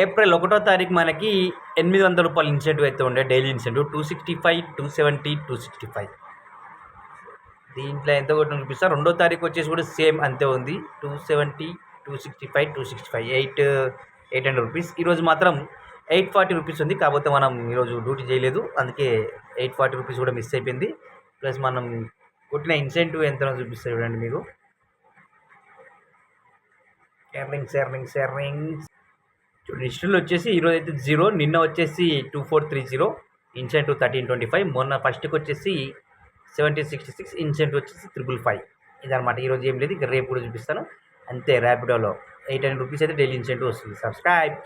April ఒకటో తారీఖు మనకి ఎనిమిది వందల రూపాయలు ఇన్సెంటివ్ అయితే ఉండే daily incentive. Two sixty five two seventy two sixty five దీంట్లో ఎంత కొట్టిన చూపిస్తా. రెండో తారీఖు వచ్చేసి కూడా సేమ్ అంతే ఉంది. Two seventy two sixty five two sixty five eight eight hundred rupees ఈరోజు మాత్రం ఎయిట్ ఫార్టీ రూపీస్ ఉంది. కాకపోతే మనం ఈరోజు డ్యూటీ చేయలేదు. అందుకే ఎయిట్ ఫార్టీ రూపీస్ కూడా మిస్ అయిపోయింది. ప్లస్ మనం కొట్టిన ఇన్సెంటివ్ ఎంత చూపిస్తారు చూడండి మీకు. ఎర్నింగ్స్ ఎర్నింగ్స్ ఎర్నింగ్స్ చూడండి హిస్టరీలో వచ్చేసి ఈరోజు అయితే జీరో నిన్న వచ్చేసి two four three zero incentive thirteen twenty five మొన్న ఫస్ట్కి వచ్చేసి సెవెంటీన్ సిక్స్టీ సిక్స్ ఇన్సెంట్ వచ్చేసి త్రిబుల్ ఫైవ్ ఇదనమాట ఈరోజు ఏం లేదు ఇక రేపు కూడా చూపిస్తాను. అంతే ర్యాపిడోలో ఎయిట్ హండ్రెడ్ రూపీస్ అయితే డైలీ ఇన్సెంట్ వస్తుంది. సబ్స్క్రైబ్